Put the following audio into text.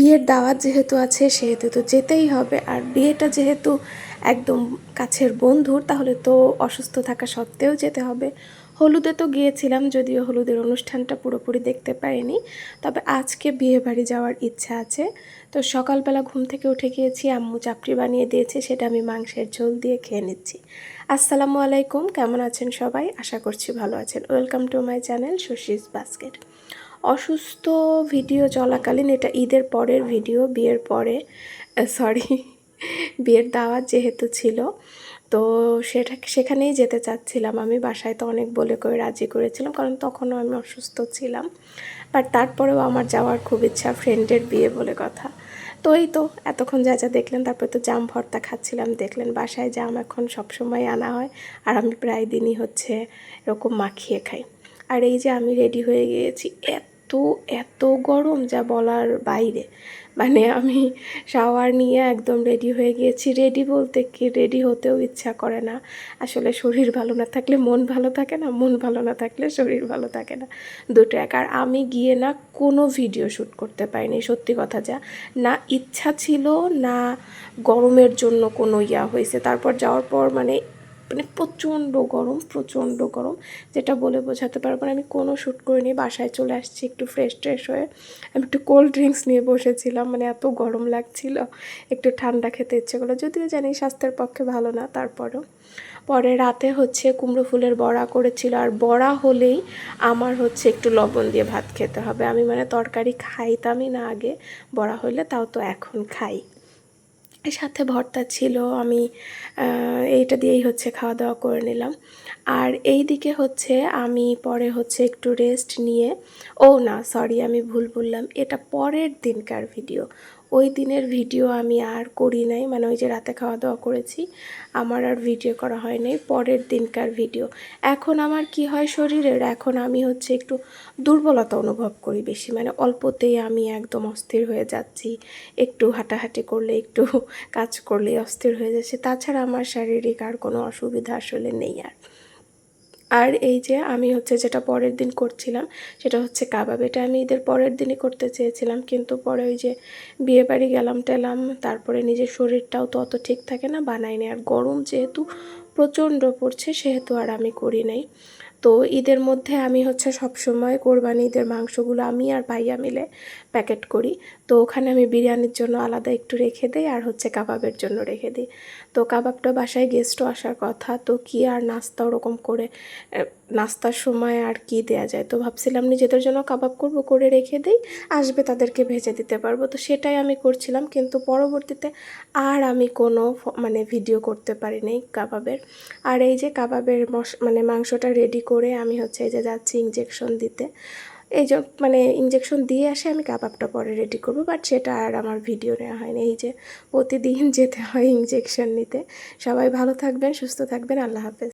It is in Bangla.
বিয়ের দাওয়াত যেহেতু আছে, সেহেতু তো যেতেই হবে। আর বিয়েটা যেহেতু একদম কাছের বন্ধুর, তাহলে তো অসুস্থ থাকা সত্ত্বেও যেতে হবে। হলুদে তো গিয়েছিলাম, যদিও হলুদের অনুষ্ঠানটা পুরোপুরি দেখতে পাইনি। তবে আজকে বিয়ে বাড়ি যাওয়ার ইচ্ছা আছে। তো সকালবেলা ঘুম থেকে উঠে গিয়েছি, আম্মু চাপড়ি বানিয়ে দিয়েছে, সেটা আমি মাংসের ঝোল দিয়ে খেয়ে নিচ্ছি। আসসালামু আলাইকুম, কেমন আছেন সবাই? আশা করছি ভালো আছেন। Welcome to my channel Shashi's basket. অসুস্থ ভিডিও চলাকালীন, এটা ঈদের পরের ভিডিও, বিয়ের পরে সরি বিয়ের দাওয়াত যেহেতু ছিল, তো সেটা, সেখানেই যেতে চাচ্ছিলাম আমি। বাসায় তো অনেক বলে করে রাজি করেছিলাম, কারণ তখনও আমি অসুস্থ ছিলাম। বাট তারপরেও আমার যাওয়ার খুব ইচ্ছা ফ্রেন্ডের বিয়ে বলে কথা। তো এই তো, এতক্ষণ যা যা দেখলেন, তারপরে তো জাম ভর্তা খাচ্ছিলাম, দেখলেন বাসায় জাম এখন সবসময় আনা হয়, আর আমি প্রায় দিনই হচ্ছে এরকম মাখিয়ে খাই। আর এই যে আমি রেডি হয়ে গিয়েছি, এত এত গরম যা বলার বাইরে। মানে আমি শাওয়ার নিয়ে একদম রেডি হয়ে গিয়েছি। রেডি বলতে কি? রেডি হতেও ইচ্ছা করে না। আসলে শরীর ভালো না থাকলে মন ভালো থাকে না, মন ভালো না থাকলে শরীর ভালো থাকে না। দুটো এক আর আমি গিয়ে না কোনো ভিডিও শ্যুট করতে পারিনি, সত্যি কথা যা। না ইচ্ছা ছিল, না গরমের জন্য কোনো ইয়া হয়েছে। তারপর যাওয়ার পর মানে মানে প্রচণ্ড গরম প্রচণ্ড গরম, যেটা বলে বোঝাতে পারব না। আমি কোনো শ্যুট করিনি, বাসায় চলে আসছি একটু ফ্রেশ ট্রেশ হয়ে। আমি একটু কোল্ড ড্রিঙ্কস নিয়ে বসেছিলাম মানে এত গরম লাগছিল, একটু ঠান্ডা খেতে ইচ্ছে করল। যদিও জানি স্বাস্থ্যের পক্ষে ভালো না, তারপরেও। পরে রাতে হচ্ছে কুমড়ো ফুলের বড়া করেছিল, আর বড়া হলেই আমার হচ্ছে একটু লবণ দিয়ে ভাত খেতে হবে। আমি মানে তরকারি খাইতামই না আগে, বড়া হলে তাও তো এখন খাই। সাথে ভর্তা ছিল, আমি এইটা দিয়েই হচ্ছে খাওয়া দাওয়া করে নিলাম। আর এই দিকে হচ্ছে আমি পরে হচ্ছে একটু রেস্ট নিয়ে, ও না সরি আমি ভুল বললাম, এটা পরের দিনকার ভিডিও ওই দিনের ভিডিও আমি আর করি নাই মানে ওই যে রাতে খাওয়া দাওয়া করেছি, আমার আর ভিডিও করা হয় নাই, পরের দিনকার ভিডিও এখন আমার কি হয় শরীরের, এখন আমি হচ্ছে একটু দুর্বলতা অনুভব করি বেশি মানে অল্পতেই আমি একদম অস্থির হয়ে যাচ্ছি, একটু হাঁটাহাঁটি করলে একটু কাজ করলে অস্থির হয়ে যাচ্ছে। তাছাড়া আমার শারীরিক আর কোনো অসুবিধা আসলে নেই আর। আর এই যে আমি হচ্ছে যেটা পরের দিন করছিলাম, সেটা হচ্ছে কাবাব। এটা আমি ঈদের পরের দিনই করতে চেয়েছিলাম, কিন্তু পরে ওই যে বিয়ে বাড়ি গেলাম টেলাম, তারপরে নিজের শরীরটাও তো অত ঠিক থাকে না, বানাইনি। আর গরম যেহেতু প্রচণ্ড পড়ছে, সেহেতু আর আমি করি নাই। তো ঈদের মধ্যে আমি হচ্ছে সব সময় কোরবানি ঈদের মাংসগুলো আমি আর ভাইয়া মিলে প্যাকেট করি। তো ওখানে আমি বিরিয়ানির জন্য আলাদা একটু রেখে দিই আর হচ্ছে কাবাবের জন্য রেখে দিই। তো কাবাবটা বাসায় গেস্টও আসার কথা, তো কি আর নাস্তা ওরকম করে নাস্তার সময় আর কি দেয়া যায়? তো ভাবছিলাম নিজেদের জন্য কাবাব করব, করে রেখে দিই, আসবে তাদেরকে ভেজে দিতে পারব। তো সেটাই আমি করছিলাম, কিন্তু পরবর্তীতে আর আমি কোনো মানে ভিডিও করতে পারিনি কাবাবের। আর এই যে কাবাবের মশ মানে মাংসটা রেডি করে আমি হচ্ছে এই যে যাচ্ছি ইঞ্জেকশন দিতে। এই যে মানে ইঞ্জেকশন দিয়ে আসে আমি কাবাবটা পরে রেডি করব বাট সেটা আর আমার ভিডিও নেওয়া হয়নি। এই যে প্রতিদিন যেতে হয় ইঞ্জেকশন নিতে। সবাই ভালো থাকবেন, সুস্থ থাকবেন, আল্লাহ হাফেজ।